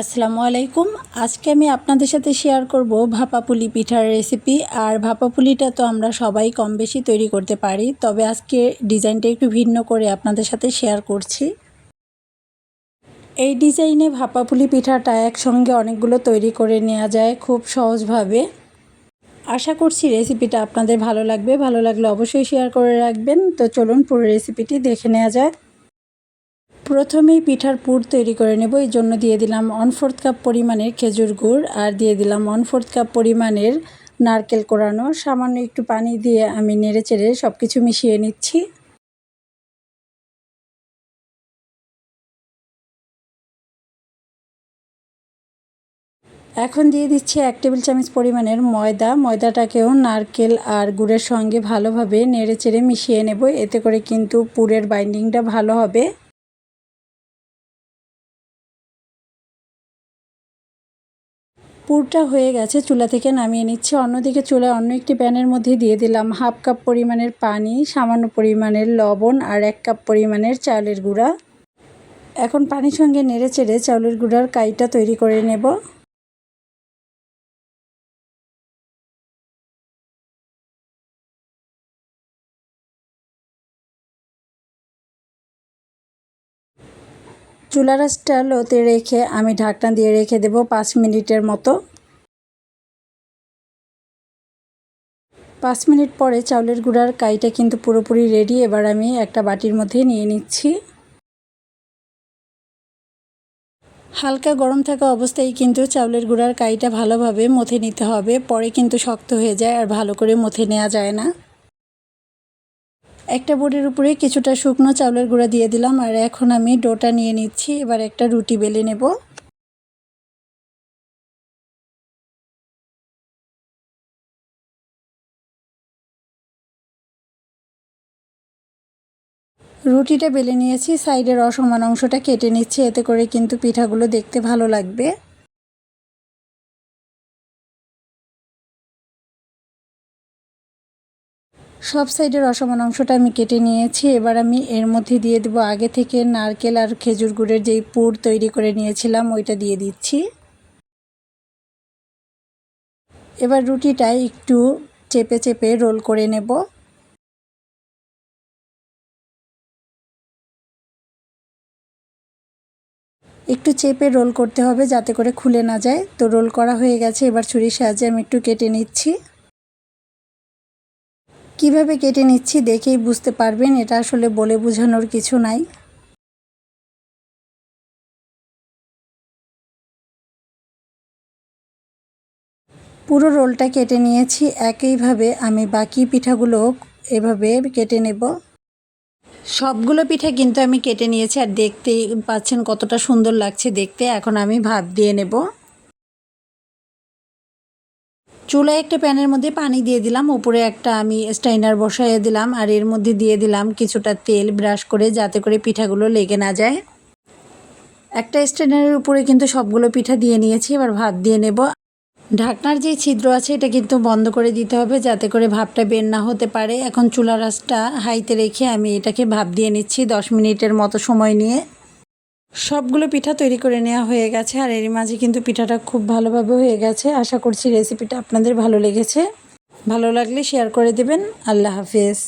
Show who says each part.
Speaker 1: আসসালামু আলাইকুম। আজকে আমি আপনাদের সাথে শেয়ার করব ভাপা পুলি পিঠার রেসিপি আর ভাপা পুলিটা তো আমরা সবাই কম বেশি তৈরি করতে পারি, তবে আজকে ডিজাইনটা একটু ভিন্ন করে আপনাদের সাথে শেয়ার করছি। এই ডিজাইনে ভাপা পুলি পিঠাটা একসঙ্গে অনেকগুলো তৈরি করে নেওয়া যায় খুব সহজভাবে। আশা করছি রেসিপিটা আপনাদের ভালো লাগবে। ভালো লাগলে অবশ্যই শেয়ার করে রাখবেন। তো চলুন পুরো রেসিপিটি দেখে নেওয়া যাক। প্রথমেই পিঠার পুর তৈরি করে নেব, এই জন্য দিয়ে দিলাম ওয়ান ফোর্থ কাপ পরিমাণের খেজুর গুড় আর দিয়ে দিলাম ওয়ান ফোর্থ কাপ পরিমাণের নারকেল কোরানো। সামান্য একটু পানি দিয়ে আমি নেড়ে চেড়ে সব কিছু মিশিয়ে নিচ্ছি। এখন দিয়ে দিচ্ছি এক টেবিল চামচ পরিমাণের ময়দা। ময়দাটাকেও নারকেল আর গুড়ের সঙ্গে ভালোভাবে নেড়ে চেড়ে মিশিয়ে নেব, এতে করে কিন্তু পুরের বাইন্ডিংটা ভালো হবে। পুরটা হয়ে গেছে, চুলা থেকে নামিয়ে নিচ্ছি। অন্যদিকে চুলায় অন্য একটি প্যানের মধ্যে দিয়ে দিলাম হাফ কাপ পরিমাণের পানি, সামান্য পরিমাণের লবণ আর এক কাপ পরিমাণের চালের গুঁড়া। এখন পানির সঙ্গে নেড়ে চেড়ে চাউলের গুঁড়ার কাইটা তৈরি করে নেব। চুলা রাসটা লোতে রেখে আমি ঢাকনা দিয়ে রেখে দেব পাঁচ মিনিটের মতো। পাঁচ মিনিট পরে চাউলের গুঁড়ার কাইটা কিন্তু পুরোপুরি রেডি এবার আমি একটা বাটির মধ্যে নিয়ে নিচ্ছি। হালকা গরম থাকা অবস্থায় কিন্তু চাউলের গুঁড়ার কাইটা ভালোভাবে মথে নিতে হবে, পরে কিন্তু শক্ত হয়ে যায় আর ভালো করে মথে নেওয়া যায় না। একটা বোর্ডের উপরে কিছুটা শুকনো চাউলের গুঁড়া দিয়ে দিলাম, আর এখন আমি ডোটা নিয়ে নিচ্ছি। এবার একটা রুটি বেলে নেব। রুটিটা বেলে নিয়েছি, সাইডের অসমান অংশটা কেটে নিচ্ছি, এতে করে কিন্তু পিঠাগুলো দেখতে ভালো লাগবে। সব সাইডের অসমান অংশটা আমি কেটে নিয়েছি। এবার আমি এর মধ্যে দিয়ে দেবো আগে থেকে নারকেল আর খেজুর গুড়ের যেই পুর তৈরি করে নিয়েছিলাম, ওইটা দিয়ে দিচ্ছি। এবার রুটিটা একটু চেপে চেপে রোল করে নেব। একটু চেপে রোল করতে হবে যাতে করে খুলে না যায়। তো রোল করা হয়ে গেছে, এবার ছুরির সাহায্যে আমি একটু কেটে নিচ্ছি। কীভাবে কেটে নিচ্ছি দেখেই বুঝতে পারবেন, এটা আসলে বলে বোঝানোর কিছু নাই। পুরো রোলটা কেটে নিয়েছি, একইভাবে আমি বাকি পিঠাগুলো এভাবে কেটে নেব। সবগুলো পিঠা কিন্তু আমি কেটে নিয়েছি, আর দেখতেই পাচ্ছেন কতটা সুন্দর লাগছে দেখতে, এখন আমি ভাব দিয়ে নেব। চুলায় একটা প্যানের মধ্যে পানি দিয়ে দিলাম। উপরে একটা আমি স্টাইনার বসাইয়ে দিলাম আর এর মধ্যে দিয়ে দিলাম কিছুটা তেল ব্রাশ করে যাতে করে পিঠাগুলো লেগে না যায়। একটা স্টাইনারের উপরে কিন্তু সবগুলো পিঠা দিয়ে নিয়েছি, এবার ভাত দিয়ে নেব। ঢাকনার যে ছিদ্র আছে, এটা কিন্তু বন্ধ করে দিতে হবে যাতে করে ভাবটা বের না হতে পারে। এখন চুলা রাসটা হাইতে রেখে আমি এটাকে ভাব দিয়ে নিচ্ছি দশ মিনিটের মতো সময় নিয়ে। সবগুলো পিঠা তৈরি করে নেওয়া হয়ে গেছে, আর এর মাঝে কিন্তু পিঠাটা খুব ভালোভাবে হয়ে গেছে। আশা করছি রেসিপিটা আপনাদের ভালো লেগেছে। ভালো লাগলে শেয়ার করে দেবেন। আল্লাহ হাফেজ।